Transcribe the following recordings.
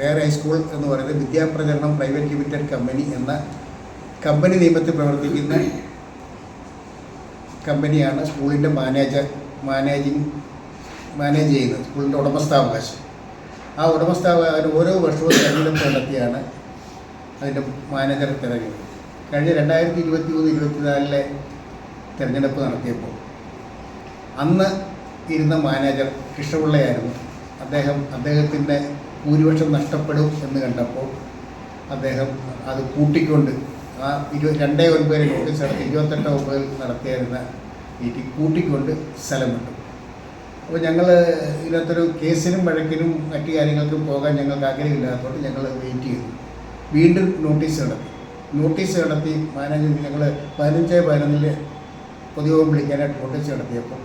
Prayer high school എന്ന് പറയുന്നത് Vidyaprachaaranam private limited company എന്ന കമ്പനി നിയമത്തിൽ പ്രവർത്തിക്കുന്ന കമ്പനിയാണ് സ്കൂളിന്റെ മാനേജർ മാനേജിങ് മാനേജ് ചെയ്യുന്നത്. സ്കൂളിന്റെ ഉടമസ്ഥാവകാശം. ആ ഉടമസ്ഥാവകാശം ഓരോ വർഷവും തെരഞ്ഞെടുപ്പ് നടത്തിയാണ് അതിന്റെ മാനേജർ തിരഞ്ഞെടുപ്പ്. കഴിഞ്ഞ രണ്ടായിരത്തി ഇരുപത്തി മൂന്ന് ഇരുപത്തിനാലിലെ തിരഞ്ഞെടുപ്പ് നടത്തിയപ്പോൾ അന്ന് ഇരുന്ന മാനേജർ കൃഷ്ണപിള്ളയായിരുന്നു. അദ്ദേഹം അദ്ദേഹത്തിന്റെ ഭൂരിപക്ഷം നഷ്ടപ്പെടും എന്ന് കണ്ടപ്പോൾ അദ്ദേഹം അത് കൂട്ടിക്കൊണ്ട് ആ ഇരു രണ്ടേ ഒൻപതിൽ നോട്ടീസ് നടത്തി ഇരുപത്തെട്ട് ഒമ്പതിൽ നടത്തിയിരുന്ന മീറ്റിംഗ് കൂട്ടിക്കൊണ്ട് സ്ഥലം വിട്ടു. അപ്പോൾ ഞങ്ങൾ ഇതിനകത്തൊരു കേസിനും വഴക്കിനും മറ്റു കാര്യങ്ങൾക്കും പോകാൻ ഞങ്ങൾക്ക് ആഗ്രഹമില്ലാത്തതുകൊണ്ട് ഞങ്ങൾ വെയിറ്റ് ചെയ്തു. വീണ്ടും നോട്ടീസ് നടത്തി നോട്ടീസ് നടത്തി മാനേജർ ഞങ്ങൾ പതിനഞ്ച് പതിനൊന്നിൽ പൊതുയോഗം വിളിക്കാനായിട്ട് നോട്ടീസ് നടത്തിയപ്പോൾ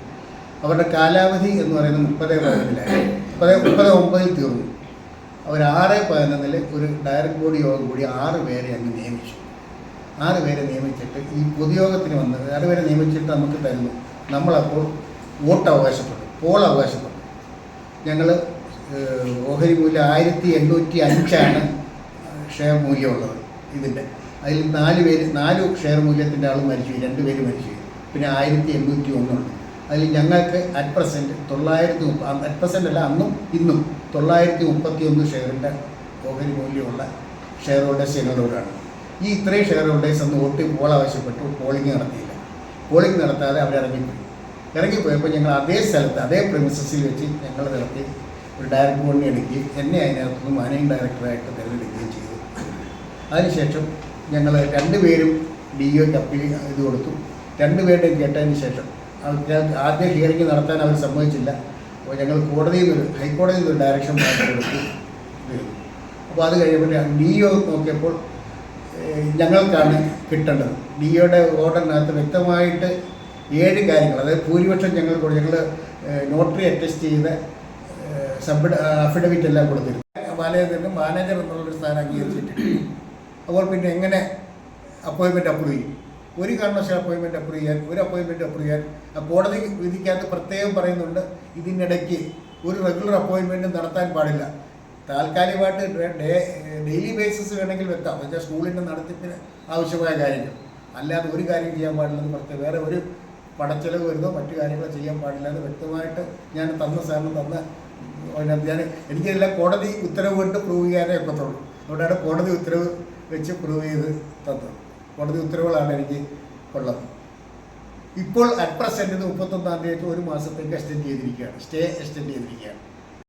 അവരുടെ കാലാവധി എന്ന് പറയുന്നത് മുപ്പത് പതിനൊന്നിലായി. മുപ്പത് മുപ്പത് ഒമ്പതിൽ തീർന്നു. അവർ ആറ് പതിനൊന്നിൽ ഒരു ഡയറക്ട് ബോർഡ് യോഗം കൂടി ആറ് പേരെ അങ്ങ് നിയമിച്ചു. ആറ് പേരെ നിയമിച്ചിട്ട് ഈ പൊതുയോഗത്തിന് വന്ന് ആറ് പേരെ നിയമിച്ചിട്ട് നമുക്ക് തരുന്നു. നമ്മളപ്പോൾ വോട്ട് അവകാശപ്പെട്ടു. പോൾ അവകാശപ്പെട്ടു. ഞങ്ങൾ ഓഹരി മൂല്യം ആയിരത്തി എണ്ണൂറ്റി അഞ്ചാണ് ഷെയർ മൂല്യമുള്ളത് ഇതിന്റെ. അതിൽ നാല് പേര് നാല് ഷെയർ മൂല്യത്തിന്റെ ആൾ മരിച്ചു. രണ്ട് പേര് മരിച്ചു. പിന്നെ ആയിരത്തി എണ്ണൂറ്റി ഒന്നുണ്ട് അതിൽ ഞങ്ങൾക്ക് അറ്റ് പ്രസന്റ് തൊള്ളായിരത്തി അറ്റ് പ്രസന്റ് അല്ല അന്നും ഇന്നും തൊള്ളായിരത്തി മുപ്പത്തി ഒന്ന് ഷെയറിന്റെ ഓഹരി മൂല്യമുള്ള ഷെയർ ഹോൾഡേഴ്സ് ഞങ്ങളോടാണ് ഈ ഇത്രയും ഷെയർ ഹോൾഡേഴ്സ് അന്ന് വോട്ട് പോൾ ആവശ്യപ്പെട്ടു പോളിംഗ് നടത്തിയില്ല. പോളിംഗ് നടത്താതെ അവർ ഇറങ്ങിപ്പോയി. ഇറങ്ങിപ്പോയപ്പോൾ ഞങ്ങൾ അതേ സ്ഥലത്ത് അതേ പ്രിമിസസിൽ വെച്ച് ഞങ്ങൾ നടത്തി ഒരു ഡയറക്ട് ബോർഡിനെ എടുക്കുകയും എന്നെ അതിനകത്തുനിന്ന് മാനേജിങ് ഡയറക്ടറായിട്ട് തിരഞ്ഞെടുക്കുകയും ചെയ്തു. അതിനുശേഷം ഞങ്ങൾ രണ്ടുപേരും ഡി ഒക്ക് അപ്പീൽ ഇത് കൊടുത്തു. രണ്ടുപേരുടെയും കേട്ടതിന് ശേഷം ആദ്യ ഹിയറിംഗ് നടത്താൻ അവർ സമ്മതിച്ചില്ല. അപ്പോൾ ഞങ്ങൾ കോടതിയിൽ നിന്ന് ഹൈക്കോടതിയിൽ നിന്ന് ഡയറക്ഷൻ കൊടുത്തു അപ്പോൾ അത് കഴിയുമ്പോൾ ഡി ഒ നോക്കിയപ്പോൾ ഞങ്ങൾക്കാണ് കിട്ടേണ്ടത്. ഡി ഒയുടെ ഓർഡറിനകത്ത് വ്യക്തമായിട്ട് ഏഴ് കാര്യങ്ങൾ അതായത് ഭൂരിപക്ഷം ഞങ്ങൾ ഞങ്ങൾ നോട്ടറി അറ്റസ്റ്റ് ചെയ്ത സബ് അഫിഡവിറ്റ് എല്ലാം കൊടുത്തിരുന്നു. മാനേജറിന് മാനേജർ എന്നുള്ളൊരു സ്ഥാനം അംഗീകരിച്ചിട്ടുണ്ട്. അപ്പോൾ പിന്നെ എങ്ങനെ അപ്പോയിൻമെന്റ് അപ്രൂവ് ചെയ്യും? ഒരു കാരണവശാൽ അപ്പോയിൻമെന്റ് അപ്രൂവ് ചെയ്യാൻ ഒരു അപ്പോയിൻമെന്റ് അപ്രൂവ് ചെയ്യാൻ കോടതി വിധിക്കകത്ത് പ്രത്യേകം പറയുന്നുണ്ട് ഇതിനിടയ്ക്ക് ഒരു റെഗുലർ അപ്പോയിൻമെന്റ് നടത്താൻ പാടില്ല. താൽക്കാലികമായിട്ട് ഡെയിലി ബേസിസ് വേണമെങ്കിൽ വെക്കാം. എന്നുവെച്ചാൽ സ്കൂളിന്റെ നടത്തിപ്പിന് ആവശ്യമായ കാര്യങ്ങൾ. അല്ലാതെ ഒരു കാര്യം ചെയ്യാൻ പാടില്ലെന്ന് പ്രത്യേകം വേറെ ഒരു പടച്ചെലവ് വരുന്നോ മറ്റു കാര്യങ്ങളോ ചെയ്യാൻ പാടില്ല എന്ന് വ്യക്തമായിട്ട് ഞാൻ തന്ന സാറിന് തന്ന ഞാൻ എനിക്കെല്ലാം കോടതി ഉത്തരവ് കൊണ്ട് പ്രൂവ് ചെയ്യാനേ ഒക്കത്തുള്ളൂ. അതുകൊണ്ടാണ് കോടതി ഉത്തരവ് വെച്ച് പ്രൂവ് ചെയ്ത് തന്നത്. കോടതി ഉത്തരവുകളാണ് എനിക്ക് ഉള്ളത്. ഇപ്പോൾ അറ്റ് പ്രസന്റ് മുപ്പത്തൊന്നാം തീയതി ഒരു മാസത്തേക്ക് എക്സ്റ്റെൻഡ് ചെയ്തിരിക്കുകയാണ്. സ്റ്റേ എക്സ്റ്റെൻഡ് ചെയ്തിരിക്കുകയാണ്.